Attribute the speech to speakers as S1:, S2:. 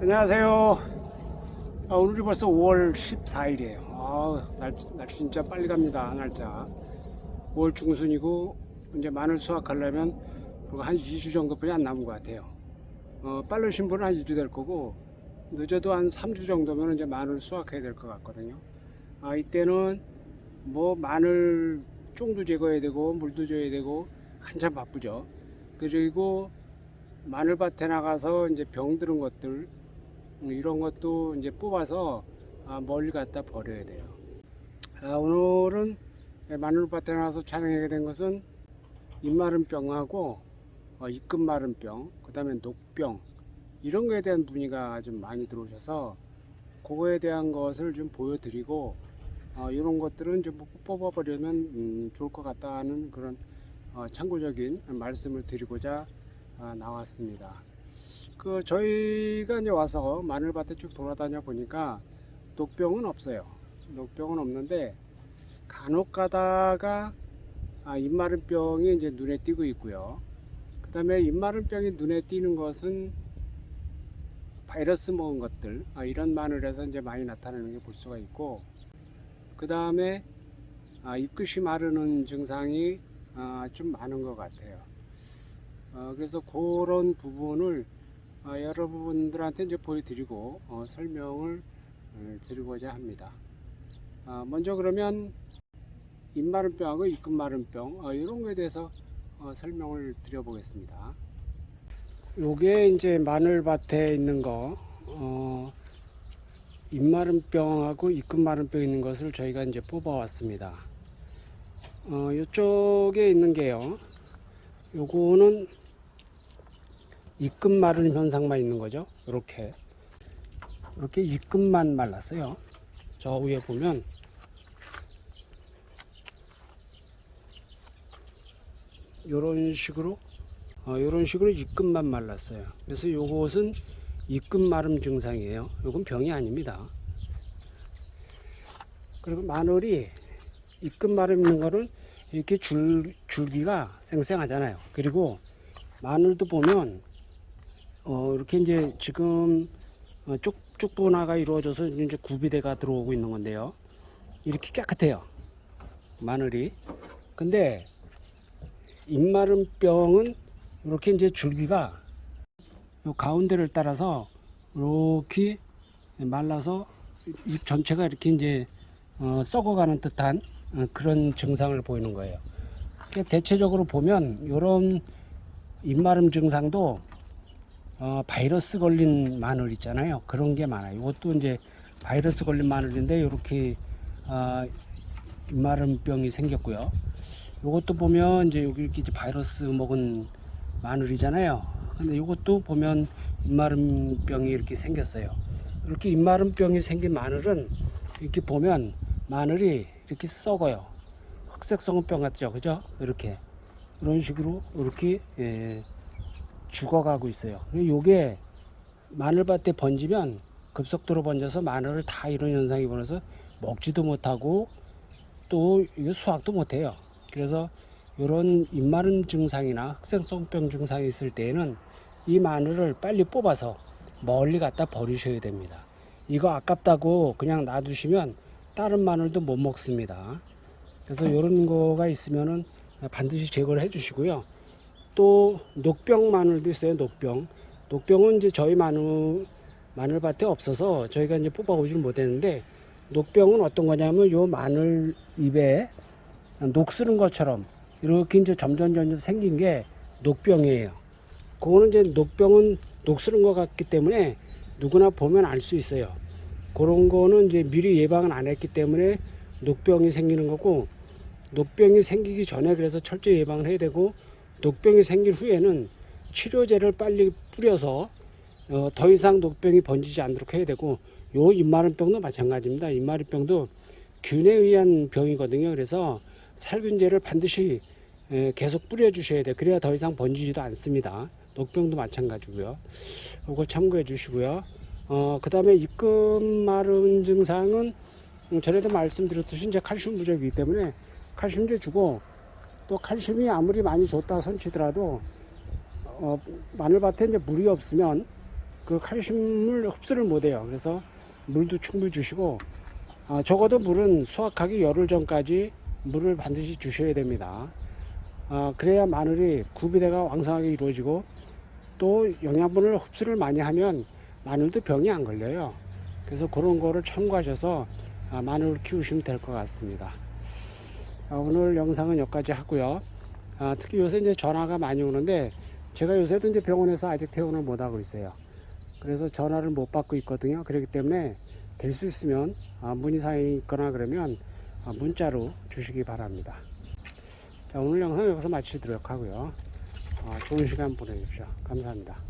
S1: 안녕하세요. 아, 오늘이 벌써 5월 14일이에요. 아, 날, 날 진짜 빨리 갑니다. 날짜. 5월 중순이고 이제 마늘 수확하려면 그거 한 2주 정도뿐이 안 남은 것 같아요. 어, 빠르신 분은 한 2주 될 거고 늦어도 한 3주 정도면 이제 마늘 수확해야 될 것 같거든요. 아, 이때는 뭐 마늘 쫑도 제거해야 되고 물도 줘야 되고 한참 바쁘죠. 그리고 마늘밭에 나가서 이제 병 들은 것들 음, 이런 것도 이제 뽑아서 아, 멀리 갖다 버려야 돼요. 아, 오늘은 마늘밭에 나가서 촬영하게 된 것은 입마른병하고 어, 입금마른병, 그 다음에 녹병 이런 거에 대한 문의가 좀 많이 들어오셔서 그거에 대한 것을 좀 보여드리고 어, 이런 것들은 좀 뽑아버리면 음, 좋을 것 같다는 그런 어, 참고적인 말씀을 드리고자 아, 나왔습니다. 그 저희가 이제 와서 마늘밭에 쭉 돌아다녀 보니까 녹병은 없어요. 녹병은 없는데 간혹 가다가 아, 입마른병이 이제 눈에 띄고 있고요. 그 다음에 입마른병이 눈에 띄는 것은 바이러스 먹은 것들 아, 이런 마늘에서 이제 많이 나타나는 게 볼 수가 있고 그 다음에 아, 입끝이 마르는 증상이 아, 좀 많은 것 같아요. 어, 그래서 그런 부분을 어, 여러분들한테 이제 보여드리고 어, 설명을 어, 드리고자 합니다. 아, 먼저 그러면 입마른병하고 입끝마른병 어, 이런 거에 대해서 어, 설명을 드려보겠습니다. 요게 이제 마늘밭에 있는 거 어, 입마른병하고 입끝마른병 있는 것을 저희가 이제 뽑아왔습니다. 어, 이쪽에 있는 게요. 요거는 입금 마른 현상만 있는 거죠. 이렇게 이렇게 입금만 말랐어요. 저 위에 보면 이런 식으로 어, 이런 식으로 입금만 말랐어요. 그래서 요것은 입금 마름 증상이에요. 요건 병이 아닙니다. 그리고 마늘이 입금 마름 있는 거는 이렇게 줄, 줄기가 생생하잖아요. 그리고 마늘도 보면 어, 이렇게 이제 지금 어, 쪽, 쪽분화가 이루어져서 이제 구비대가 들어오고 있는 건데요. 이렇게 깨끗해요. 마늘이. 근데 입마름병은 이렇게 이제 줄기가 요 가운데를 따라서 이렇게 말라서 잎 전체가 이렇게 이제 어, 썩어가는 듯한 어, 그런 증상을 보이는 거예요. 대체적으로 보면 이런 입마름 증상도 어, 바이러스 걸린 마늘 있잖아요. 그런 게 많아요. 이것도 이제 바이러스 걸린 마늘인데 이렇게 어, 입마름병이 생겼고요. 이것도 보면 이제 여기 이렇게 바이러스 먹은 마늘이잖아요. 근데 이것도 보면 입마름병이 이렇게 생겼어요. 이렇게 입마름병이 생긴 마늘은 이렇게 보면 마늘이 이렇게 썩어요. 흑색성은병 같죠, 그죠? 이렇게 이런 식으로 이렇게 예, 죽어가고 있어요. 요게 마늘밭에 번지면 급속도로 번져서 마늘을 다 이런 현상이 벌어서 먹지도 못하고 또 수확도 못해요. 그래서 이런 입마름 증상이나 흑색성병 증상이 있을 때에는 이 마늘을 빨리 뽑아서 멀리 갖다 버리셔야 됩니다. 이거 아깝다고 그냥 놔두시면 다른 마늘도 못 먹습니다. 그래서 이런 거가 있으면은 반드시 제거를 해 주시고요. 또 녹병 마늘도 있어요. 녹병. 녹병은 이제 저희 마늘 마늘밭에 없어서 저희가 이제 뽑아오질 못했는데 녹병은 어떤 거냐면 요 마늘 잎에 녹슬은 것처럼 이렇게 이제 점점 점점 생긴 게 녹병이에요. 그거는 이제 녹병은 녹슬은 것 같기 때문에 누구나 보면 알 수 있어요. 그런 거는 이제 미리 예방을 안 했기 때문에 녹병이 생기는 거고 녹병이 생기기 전에 그래서 철저히 예방을 해야 되고 녹병이 생긴 후에는 치료제를 빨리 뿌려서 어, 더 이상 녹병이 번지지 않도록 해야 되고 요 입마름병도 마찬가지입니다. 입마름병도 균에 의한 병이거든요. 그래서 살균제를 반드시 에, 계속 뿌려 주셔야 돼요. 그래야 더 이상 번지지도 않습니다. 녹병도 마찬가지고요. 이거 참고해 주시고요. 어, 그 다음에 입금 마른 증상은 음, 전에도 말씀드렸듯이 이제 칼슘 부족이기 때문에 칼슘제 주고 또 칼슘이 아무리 많이 좋다 손치더라도 어, 마늘밭에 이제 물이 없으면 그 칼슘을 흡수를 못해요. 그래서 물도 충분히 주시고 아, 적어도 물은 수확하기 열흘 전까지 물을 반드시 주셔야 됩니다. 아, 그래야 마늘이 구비대가 왕성하게 이루어지고 또 영양분을 흡수를 많이 하면 마늘도 병이 안 걸려요. 그래서 그런 거를 참고하셔서 아, 마늘을 키우시면 될 것 같습니다. 아, 오늘 영상은 여기까지 하고요. 아, 특히 요새 이제 전화가 많이 오는데 제가 요새도 이제 병원에서 아직 퇴원을 못 하고 있어요. 그래서 전화를 못 받고 있거든요. 그렇기 때문에 될 수 있으면 아, 문의사항이 있거나 그러면 아, 문자로 주시기 바랍니다. 자, 오늘 영상 여기서 마치도록 하고요. 아, 좋은 시간 보내십시오. 감사합니다.